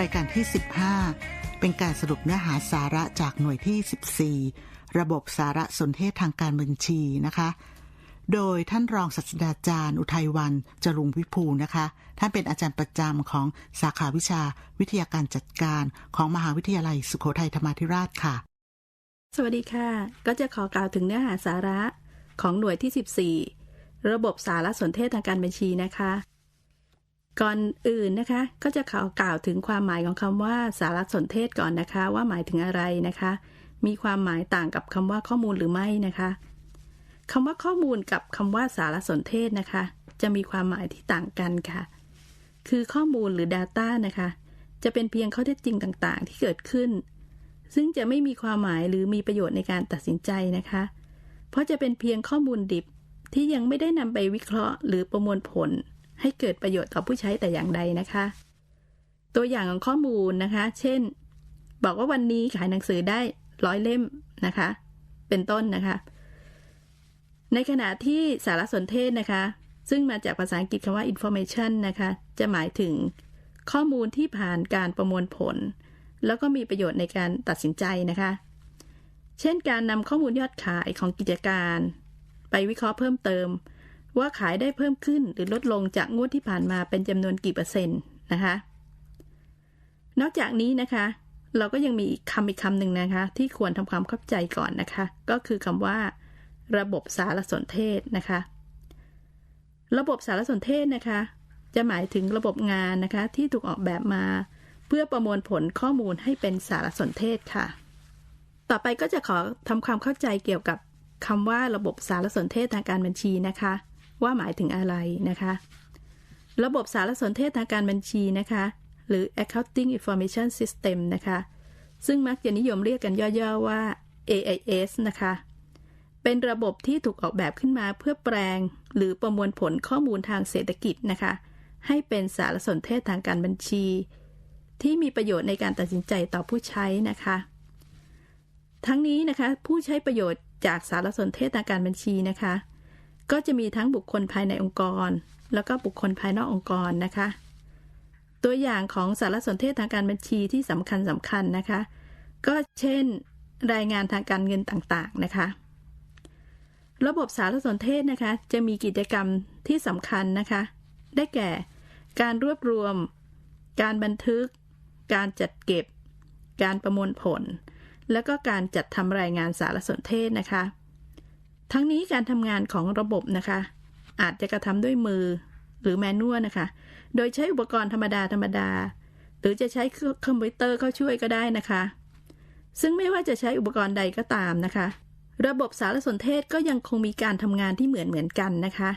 รายการที่ 15 เป็นการสรุปเนื้อหาสาระจากหน่วยที่ 14 ระบบสารสนเทศทางการบัญชีนะคะ โดยท่านรองศาสตราจารย์ อุทัยวันจรุงวิภูนะคะ ท่านเป็นอาจารย์ประจำของสาขาวิชาวิทยาการจัดการของมหาวิทยาลัยสุโขทัยธรรมาธิราชค่ะ สวัสดีค่ะ ก็จะขอกล่าวถึงเนื้อหาสาระของหน่วยที่ 14 ระบบสารสนเทศทางการบัญชีนะคะ ก่อนอื่นนะคะก็จะขอกล่าวถึงความหมายของคำว่าสารสนเทศก่อนนะคะ ว่าหมายถึงอะไรนะคะ มีความหมายต่างกับคำว่าข้อมูลหรือไม่นะคะคำว่าข้อมูลกับคำว่าสารสนเทศนะคะ จะมีความหมายที่ต่างกันค่ะ คือข้อมูลหรือ Data นะคะ จะเป็นเพียงข้อเท็จจริงต่างๆ ที่เกิดขึ้น ซึ่งจะไม่มีความหมายหรือมีประโยชน์ในการตัดสินใจนะคะ เพราะจะเป็นเพียงข้อมูลดิบที่ยังไม่ได้นำไปวิเคราะห์ หรือประมวลผล ให้เกิดประโยชน์ต่อผู้ใช้แต่อย่างใดนะคะ ตัวอย่างของข้อมูลนะคะ เช่น บอกว่าวันนี้ขายหนังสือได้ร้อยเล่มนะคะ เป็นต้นนะคะ ในขณะที่สารสนเทศนะคะ ซึ่งมาจากภาษาอังกฤษคำว่า information นะคะ จะหมายถึงข้อมูลที่ผ่านการประมวลผล แล้วก็มีประโยชน์ในการตัดสินใจนะคะ เช่นการนำข้อมูลยอดขายของกิจการ ไปวิเคราะห์เพิ่มเติม ว่าขายได้เพิ่มขึ้นหรือลดลงจากงวดที่ผ่านมาเป็นจำนวนกี่เปอร์เซ็นต์นะคะ นอกจากนี้นะคะ เราก็ยังมีคำอีกคำหนึ่งนะคะ ที่ควรทำความเข้าใจก่อนนะคะ ก็คือคำว่า ระบบสารสนเทศนะคะ ระบบสารสนเทศนะคะ จะหมายถึงระบบงานนะคะ ที่ถูกออกแบบมา เพื่อประมวลผลข้อมูลให้เป็นสารสนเทศค่ะ ต่อไปก็จะขอทำความเข้าใจเกี่ยวกับคำว่าระบบสารสนเทศทางการบัญชีนะคะ ว่าหมายถึงอะไรนะคะ ระบบสารสนเทศทางการบัญชีนะคะ หรือ accounting information system นะคะ ซึ่งมักจะนิยมเรียกกันย่อๆว่า AIS นะคะ เป็นระบบที่ถูกออกแบบขึ้นมาเพื่อแปลง หรือประมวลผลข้อมูลทางเศรษฐกิจนะคะ ให้เป็นสารสนเทศทางการบัญชี ที่มีประโยชน์ในการตัดสินใจต่อผู้ใช้นะคะ ทั้งนี้นะคะผู้ใช้ประโยชน์จากสารสนเทศทางการบัญชีนะคะ ก็จะมีทั้งบุคคลภายในองค์กร แล้วก็บุคคลภายนอกองค์กรนะคะ ตัวอย่างของสารสนเทศทางการบัญชีที่สำคัญสำคัญนะคะ ก็เช่น รายงานทางการเงินต่างๆนะคะ ระบบสารสนเทศนะคะ จะมีกิจกรรมที่สำคัญนะคะ ได้แก่ การรวบรวม การบันทึก การจัดเก็บ การประมวลผล แล้วก็การจัดทำรายงานสารสนเทศนะคะ ทั้งนี้การทำงานของระบบนะคะ อาจจะกระทำด้วยมือหรือแมนนวลนะคะ โดยใช้อุปกรณ์ธรรมดาธรรมดา หรือจะใช้คอมพิวเตอร์เข้าช่วยก็ได้นะคะ ซึ่งไม่ว่าจะใช้อุปกรณ์ใดก็ตามนะคะ ระบบสารสนเทศก็ยังคงมีการทำงานที่เหมือนเหมือนกันนะคะ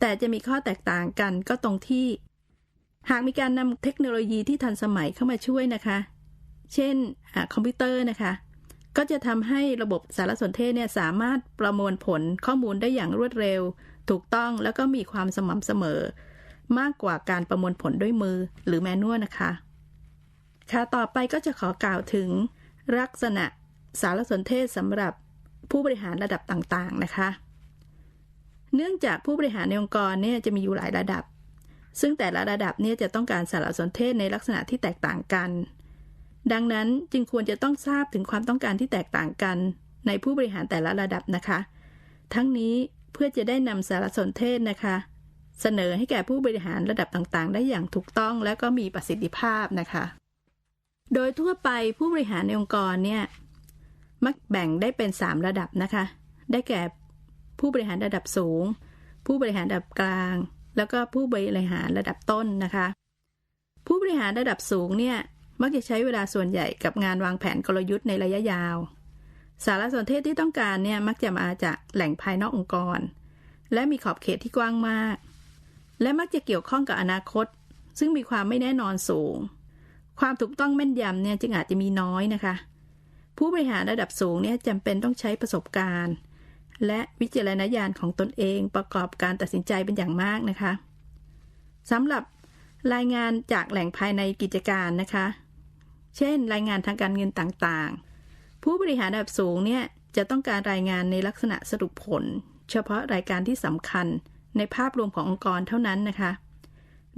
แต่จะมีข้อแตกต่างกันก็ตรงที่ หากมีการนำเทคโนโลยีที่ทันสมัยเข้ามาช่วยนะคะ เช่นคอมพิวเตอร์นะคะ ก็จะทำให้ระบบสารสนเทศเนี่ยสามารถประมวลผลข้อมูลได้อย่างรวดเร็ว ถูกต้องแล้วก็มีความสม่ำเสมอ มากกว่าการประมวลผลด้วยมือหรือแมนนวลนะคะ ค่ะต่อไปก็จะขอกล่าวถึง ลักษณะสารสนเทศสำหรับผู้บริหารระดับต่างๆนะคะ เนื่องจากผู้บริหารในองค์กรเนี่ยจะมีอยู่หลายระดับ ซึ่งแต่ละระดับเนี่ยจะต้องการสารสนเทศในลักษณะที่แตกต่างกัน ดังนั้นจึงควรจะต้องทราบถึงความต้องการที่แตกต่างกัน ในผู้บริหารแต่ละระดับนะคะ ทั้งนี้เพื่อจะได้นำสารสนเทศนะคะ เสนอให้แก่ผู้บริหารระดับต่างๆ ได้อย่างถูกต้องและก็มีประสิทธิภาพนะคะ โดยทั่วไปผู้บริหารในองค์กรเนี่ยมักแบ่งได้เป็น 3 ระดับนะคะ ได้แก่ผู้บริหารระดับสูง ผู้บริหารระดับกลาง แล้วก็ผู้บริหารระดับต้นนะคะ ผู้บริหารระดับสูงเนี่ย มักจะใช้เวลาส่วนใหญ่กับงานวางแผนกลยุทธ์ในระยะยาว สารสนเทศที่ต้องการเนี่ยมักจะมาจากแหล่งภายนอกองค์กร และมีขอบเขตที่กว้างมาก และมักจะเกี่ยวข้องกับอนาคต ซึ่งมีความไม่แน่นอนสูง ความถูกต้องแม่นยำเนี่ยจึงอาจจะมีน้อยนะคะ ผู้บริหารระดับสูงเนี่ยจำเป็นต้องใช้ประสบการณ์ และวิจารณญาณของตนเองประกอบการตัดสินใจเป็นอย่างมากนะคะสำหรับรายงานจากแหล่งภายในกิจการนะคะ เช่น รายงานทางการเงินต่างๆ ผู้บริหารระดับสูงเนี่ยจะต้องการรายงานในลักษณะสรุปผล เฉพาะรายการที่สำคัญในภาพรวมขององค์กรเท่านั้นนะคะ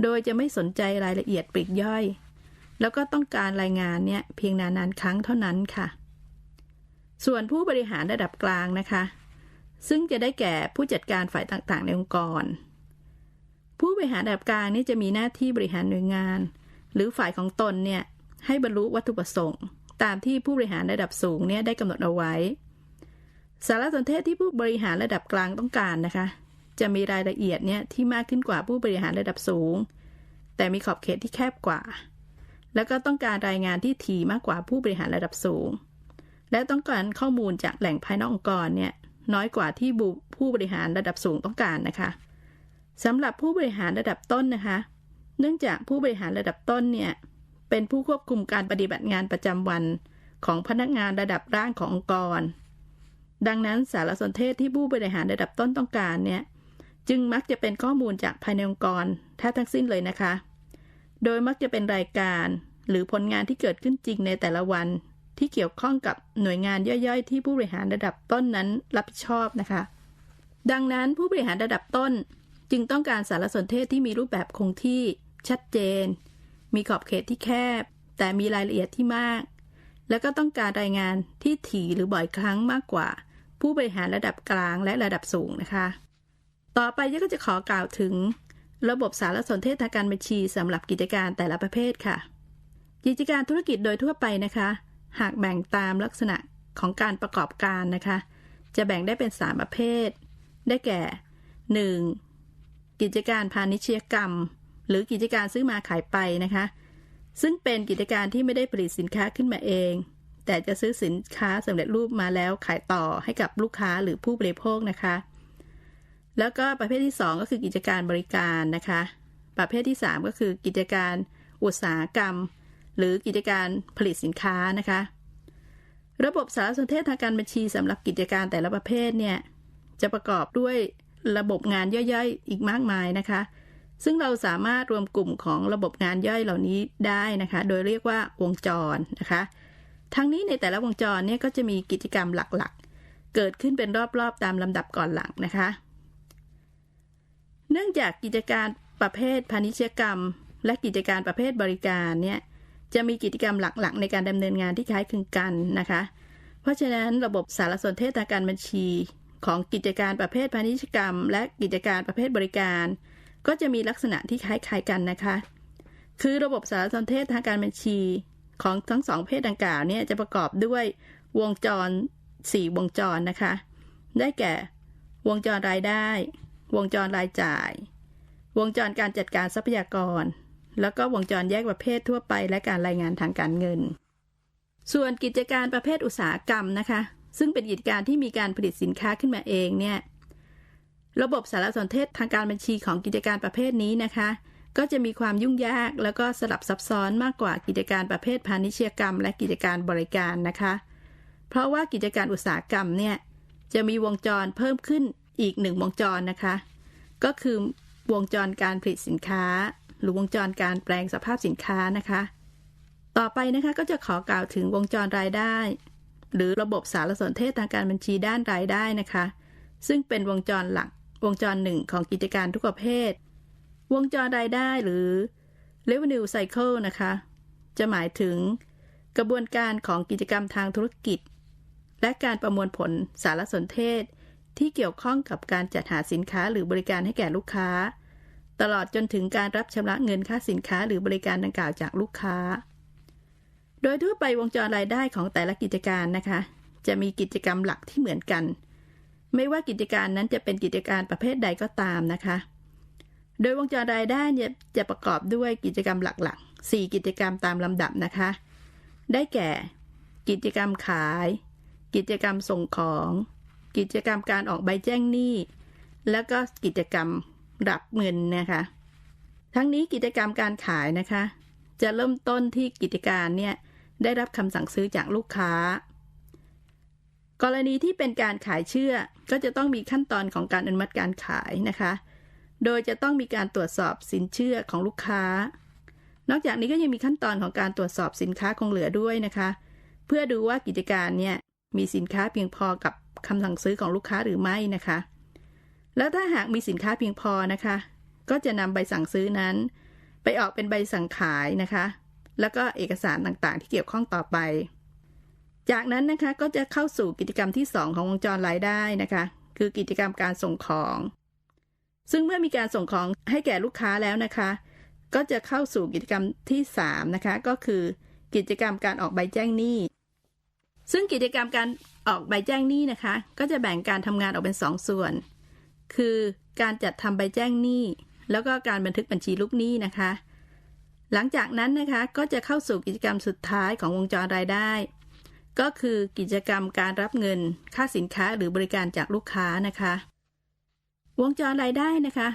โดยจะไม่สนใจรายละเอียดปลีกย่อย แล้วก็ต้องการรายงานเนี่ยเพียงนานๆครั้งเท่านั้นค่ะ ส่วนผู้บริหารระดับกลางนะคะ ซึ่งจะได้แก่ผู้จัดการฝ่ายต่างๆ ในองค์กร ผู้บริหารระดับกลางนี่จะมีหน้าที่บริหารหน่วยงาน หรือฝ่ายของตนเนี่ย ให้บรรลุวัตถุประสงค์ ตามที่ผู้บริหารระดับสูงเนี่ยได้กำหนดเอาไว้ สารสนเทศที่ผู้บริหารระดับกลางต้องการนะคะ จะมีรายละเอียดเนี่ยที่มากขึ้นกว่าผู้บริหารระดับสูง แต่มีขอบเขตที่แคบกว่า แล้วก็ต้องการรายงานที่ถี่มากกว่าผู้บริหารระดับสูง และต้องการข้อมูลจากแหล่งภายนอกองค์กรเนี่ยน้อยกว่าที่ผู้บริหารระดับสูงต้องการนะคะสำหรับผู้บริหารระดับต้นนะคะ เนื่องจากผู้บริหารระดับต้นเนี่ย เป็นผู้ควบคุมการปฏิบัติงานประจำวันของพนักงานระดับร่างขององค์กร ดังนั้นสารสนเทศที่ผู้บริหารระดับต้นต้องการเนี่ยจึงมักจะเป็นข้อมูลจากภายในองค์กรแทบทั้งสิ้นเลยนะคะ โดยมักจะเป็นรายการหรือผลงานที่เกิดขึ้นจริงในแต่ละวัน ที่เกี่ยวข้องกับหน่วยงานย่อยๆ ที่ผู้บริหารระดับต้นนั้นรับผิดชอบนะคะ ดังนั้นผู้บริหารระดับต้นจึงต้องการสารสนเทศที่มีรูปแบบคงที่ชัดเจน มีขอบเขตที่แคบ แต่มีรายละเอียดที่มาก แล้วก็ต้องการรายงานที่ถี่หรือบ่อยครั้งมากกว่า ผู้บริหารระดับกลางและระดับสูงนะคะ ต่อไปยก็จะขอกล่าวถึง ระบบสารสนเทศทางการบัญชีสำหรับกิจการแต่ละประเภทค่ะ กิจการธุรกิจโดยทั่วไปนะคะ หากแบ่งตามลักษณะของการประกอบการนะคะ จะแบ่งได้เป็น 3 ประเภท ได้แก่ 1. กิจการพาณิชยกรรม หรือกิจการซื้อมาขายไปนะคะ ซึ่งเป็นกิจการที่ไม่ได้ผลิตสินค้าขึ้นมาเอง แต่จะซื้อสินค้าสำเร็จรูปมาแล้วขายต่อให้กับลูกค้าหรือผู้บริโภคนะคะ แล้วก็ประเภทที่ 2 ก็คือกิจการบริการนะคะ ประเภทที่ 3 ก็คือกิจการอุตสาหกรรม หรือกิจการผลิตสินค้านะคะ ระบบสารสนเทศทางการบัญชีสำหรับกิจการแต่ละประเภทเนี่ยจะประกอบด้วยระบบงานย่อยๆ อีกมากมายนะคะ ซึ่งเราสามารถรวมกลุ่มของระบบงานย่อยเหล่านี้ได้นะคะ โดยเรียกว่าวงจรนะคะ ทั้งนี้ในแต่ละวงจรเนี่ยก็จะมีกิจกรรมหลักๆ เกิดขึ้นเป็นรอบๆ ตามลำดับก่อนหลังนะคะ เนื่องจากกิจการประเภทพาณิชยกรรม และกิจการประเภทบริการเนี่ยจะมีกิจกรรมหลักๆ ในการดำเนินงานที่คล้ายคลึงกันนะคะ เพราะฉะนั้นระบบสารสนเทศทางการบัญชี ของกิจการประเภทพาณิชยกรรม และกิจการประเภทบริการ ก็จะมีลักษณะที่คล้ายๆกันนะคะ คือระบบสารสนเทศทางการบัญชีของทั้งสองเพศดังกล่าวเนี่ยจะประกอบด้วยวงจร 4 วงจรนะคะ ได้แก่ วงจรรายได้ วงจรรายจ่าย วงจรการจัดการทรัพยากร แล้วก็วงจรแยกประเภททั่วไปและการรายงานทางการเงิน ส่วนกิจการประเภทอุตสาหกรรมนะคะ ซึ่งเป็นกิจการที่มีการผลิตสินค้าขึ้นมาเองเนี่ย ระบบสารสนเทศทางการบัญชีของกิจการประเภทนี้นะคะ ก็จะมีความยุ่งยากแล้วก็สลับซับซ้อนมากกว่ากิจการประเภทพาณิชยกรรม และกิจการบริการนะคะ เพราะว่ากิจการอุตสาหกรรมเนี่ยจะมีวงจรเพิ่มขึ้นอีกหนึ่งวงจรนะคะ ก็คือวงจรการผลิตสินค้า หรือวงจรการแปลงสภาพสินค้านะคะ ต่อไปนะคะก็จะขอกล่าวถึงวงจรรายได้ หรือระบบสารสนเทศทางการบัญชีด้านรายได้นะคะ ซึ่งเป็นวงจรหลัก วงจรหนึ่งของกิจการทุกประเภท วงจรรายได้หรือ revenue cycle นะคะ จะหมายถึงกระบวนการของกิจกรรมทางธุรกิจ และการประมวลผลสารสนเทศ ที่เกี่ยวข้องกับการจัดหาสินค้าหรือบริการให้แก่ลูกค้า ตลอดจนถึงการรับชำระเงินค่าสินค้าหรือบริการดังกล่าวจากลูกค้า โดยทั่วไปวงจรรายได้ของแต่ละกิจการนะคะ จะมีกิจกรรมหลักที่เหมือนกัน ไม่ว่ากิจการนั้นจะเป็นกิจการประเภทใดก็ตามนะคะ โดยวงจรรายได้เนี่ยจะประกอบด้วยกิจกรรมหลักๆ 4 กิจกรรมตามลำดับนะคะ ได้แก่ กิจกรรมขาย กิจกรรมส่งของ กิจกรรมการออกใบแจ้งหนี้ แล้วก็กิจกรรมรับเงินนะคะ ทั้งนี้กิจกรรมการขายนะคะ จะเริ่มต้นที่กิจการเนี่ยได้รับคำสั่งซื้อจากลูกค้า กรณีที่เป็นการขายเชื่อก็จะต้องมีขั้นตอนของการอนุมัติการขายนะคะ โดยจะต้องมีการตรวจสอบสินเชื่อของลูกค้า นอกจากนี้ก็ยังมีขั้นตอนของการตรวจสอบสินค้าคงเหลือด้วยนะคะ เพื่อดูว่ากิจการเนี่ยมีสินค้าเพียงพอกับคำสั่งซื้อของลูกค้าหรือไม่นะคะ แล้วถ้าหากมีสินค้าเพียงพอนะคะ ก็จะนำใบสั่งซื้อนั้น ไปออกเป็นใบสั่งขายนะคะ แล้วก็เอกสารต่างๆ ที่เกี่ยวข้องต่อไป จากนั้นนะคะก็จะเข้าสู่กิจกรรมที่ 2 ของวงจรรายได้นะคะ คือกิจกรรมการส่งของ ซึ่งเมื่อมีการส่งของให้แก่ลูกค้าแล้วนะคะ ก็จะเข้าสู่กิจกรรมที่3นะคะก็คือ กิจกรรมการออกใบแจ้งหนี้ ซึ่งกิจกรรมการออกใบแจ้งหนี้นะคะ ก็จะแบ่งการทำงานออกเป็น 2ส่วน คือการจัดทำใบแจ้งหนี้ แล้วก็การบันทึกบัญชีลูกหนี้นะคะ หลังจากนั้นนะคะก็จะเข้าสู่กิจกรรมสุดท้ายของวงจรรายได้ ก็คือกิจกรรมการรับเงินค่าสินค้าหรือบริการจากลูกค้านะคะ วงจรรายได้นะคะ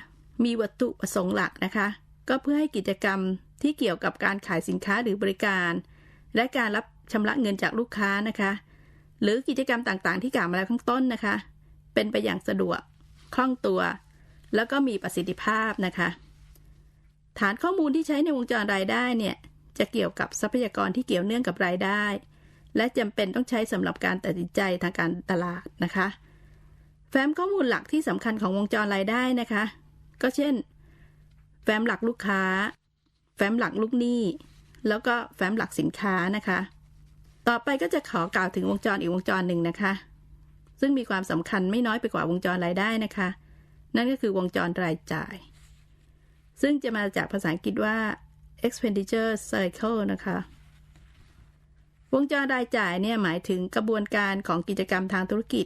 มีวัตถุประสงค์หลักนะคะ ก็เพื่อให้กิจกรรมที่เกี่ยวกับการขายสินค้าหรือบริการ และการรับชำระเงินจากลูกค้านะคะ หรือกิจกรรมต่างๆ ที่กล่าวมาแล้วข้างต้นนะคะ เป็นไปอย่างสะดวกคล่องตัว แล้วก็มีประสิทธิภาพนะคะ ฐานข้อมูลที่ใช้ในวงจรรายได้เนี่ยจะเกี่ยวกับทรัพยากรที่เกี่ยวเนื่องกับรายได้ และจำเป็นต้องใช้สำหรับการตัดสินใจทางการตลาดนะคะ แฟ้มข้อมูลหลักที่สำคัญของวงจรรายได้นะคะ ก็เช่น แฟ้มหลักลูกค้า แฟ้มหลักลูกหนี้ แล้วก็แฟ้มหลักสินค้านะคะ ต่อไปก็จะขอกล่าวถึงวงจรอีกวงจรหนึ่งนะคะ ซึ่งมีความสำคัญไม่น้อยไปกว่าวงจรรายได้นะคะ นั่นก็คือวงจรรายจ่าย ซึ่งจะมาจากภาษาอังกฤษว่า expenditure cycle นะคะ วงจรรายจ่ายเนี่ยหมายถึงกระบวนการของกิจกรรมทางธุรกิจ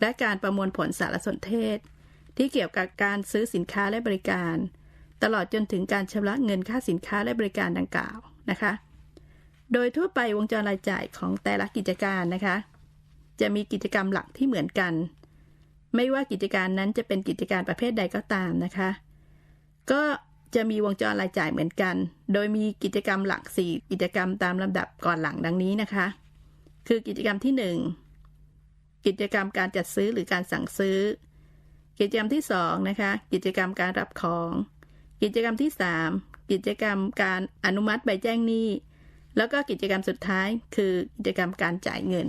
และการประมวลผลสารสนเทศ ที่เกี่ยวกับการซื้อสินค้าและบริการ ตลอดจนถึงการชำระเงินค่าสินค้าและบริการดังกล่าวนะคะ โดยทั่วไปวงจรรายจ่ายของแต่ละกิจการนะคะ จะมีกิจกรรมหลักที่เหมือนกัน ไม่ว่ากิจการนั้นจะเป็นกิจการประเภทใดก็ตามนะคะ ก็ จะมีวงจรรายจ่ายเหมือนกัน โดยมีกิจกรรมหลัก 4 กิจกรรมตามลำดับก่อนหลังดังนี้นะคะ คือกิจกรรมที่ 1 กิจกรรมการจัดซื้อหรือการสั่งซื้อ กิจกรรมที่2นะคะ กิจกรรมการรับของ กิจกรรมที่ 3 กิจกรรมการอนุมัติใบแจ้งหนี้ แล้วก็กิจกรรมสุดท้าย คือกิจกรรมการจ่ายเงิน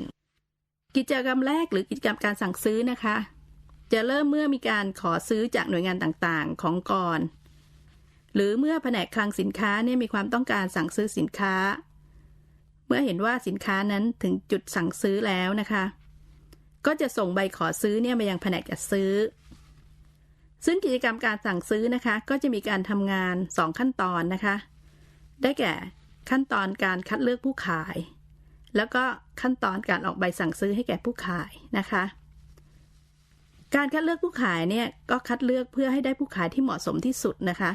กิจกรรมแรกหรือกิจกรรมการสั่งซื้อนะคะ จะเริ่มเมื่อมีการขอซื้อจากหน่วยงานต่างๆ ของก่อน หรือเมื่อแผนกคลังสินค้าเนี่ยมีความต้องการสั่งซื้อสินค้า เมื่อเห็นว่าสินค้านั้นถึงจุดสั่งซื้อแล้วนะคะ ก็จะส่งใบขอซื้อเนี่ยมายังแผนกจัดซื้อ ซึ่งกิจกรรมการสั่งซื้อนะคะ ก็จะมีการทำงาน 2 ขั้นตอนนะคะ ได้แก่ขั้นตอนการคัดเลือกผู้ขาย แล้วก็ขั้นตอนการออกใบสั่งซื้อให้แก่ผู้ขายนะคะการคัดเลือกผู้ขายเนี่ยก็คัดเลือกเพื่อให้ได้ผู้ขายที่เหมาะสมที่สุดนะคะ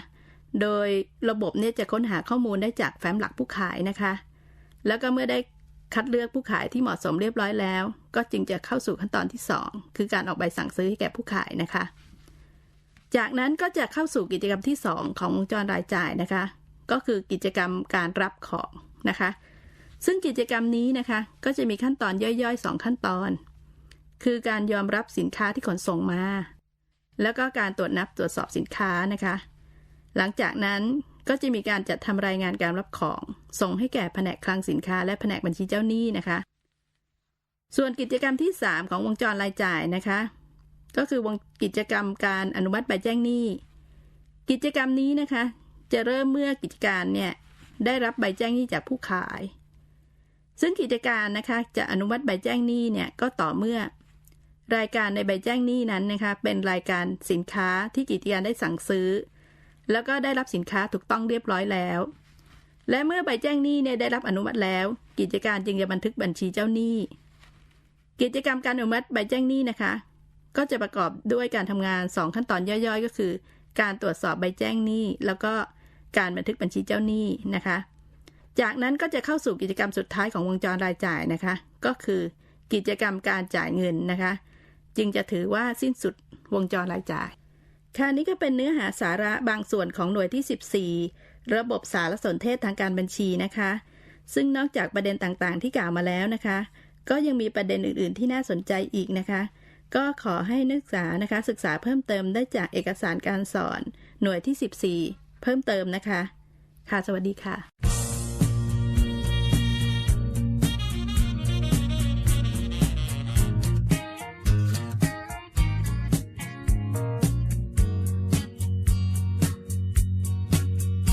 โดยระบบเนี่ยจะค้นหาข้อมูลได้จากแฟ้มหลักผู้ขายนะคะ แล้วก็เมื่อได้คัดเลือกผู้ขายที่เหมาะสมเรียบร้อยแล้ว ก็จึงจะเข้าสู่ขั้นตอนที่ 2 คือการออกใบสั่งซื้อให้แก่ผู้ขายนะคะ จากนั้นก็จะเข้าสู่กิจกรรมที่ 2 ของวงจรรายจ่ายนะคะ ก็คือกิจกรรมการรับของนะคะ ซึ่งกิจกรรมนี้นะคะ ก็จะมีขั้นตอนย่อยๆ 2 ขั้นตอน คือการยอมรับสินค้าที่ขนส่งมา แล้วก็การตรวจนับตรวจสอบสินค้านะคะ หลังจากนั้นก็จะมีการจัดทำรายงานการรับของ ส่งให้แก่แผนกคลังสินค้า และแผนกบัญชีเจ้าหนี้นะคะ ส่วนกิจกรรมที่ 3 ของวงจรรายจ่ายนะคะ ก็คือวงกิจกรรมการอนุมัติใบแจ้งหนี้ กิจกรรมนี้นะคะ จะเริ่มเมื่อกิจการเนี่ยได้รับใบแจ้งหนี้จากผู้ขาย ซึ่งกิจการนะคะจะอนุมัติใบแจ้งหนี้เนี่ยก็ต่อเมื่อ รายการในใบแจ้งหนี้นั้นนะคะเป็นรายการสินค้าที่กิจการได้สั่งซื้อ แล้วก็ได้รับสินค้าถูกต้องเรียบร้อยแล้ว และเมื่อใบแจ้งหนี้เนี่ยได้รับอนุมัติแล้ว กิจการจึงจะบันทึกบัญชีเจ้าหนี้ กิจกรรมการอนุมัติใบแจ้งหนี้นะคะ ก็จะประกอบด้วยการทำงาน 2 ขั้นตอนย่อยๆ ก็คือ การตรวจสอบใบแจ้งหนี้ แล้วก็การบันทึกบัญชีเจ้าหนี้นะคะ จากนั้นก็จะเข้าสู่กิจกรรมสุดท้ายของวงจรรายจ่ายนะคะ ก็คือกิจกรรมการจ่ายเงินนะคะ จึงจะถือว่าสิ้นสุดวงจรรายจ่าย ค่ะนี้ก็เป็นเนื้อหาสาระบางส่วนของหน่วยที่ 14 ระบบสารสนเทศทางการบัญชีนะคะ ซึ่งนอกจากประเด็นต่างๆ ที่กล่าวมาแล้วนะคะ ก็ยังมีประเด็นอื่นๆ ที่น่าสนใจอีกนะคะ ก็ขอให้นักศึกษานะคะ ศึกษาเพิ่มเติมได้จากเอกสารการสอน หน่วยที่ 14 เพิ่มเติมนะคะ ค่ะสวัสดีค่ะ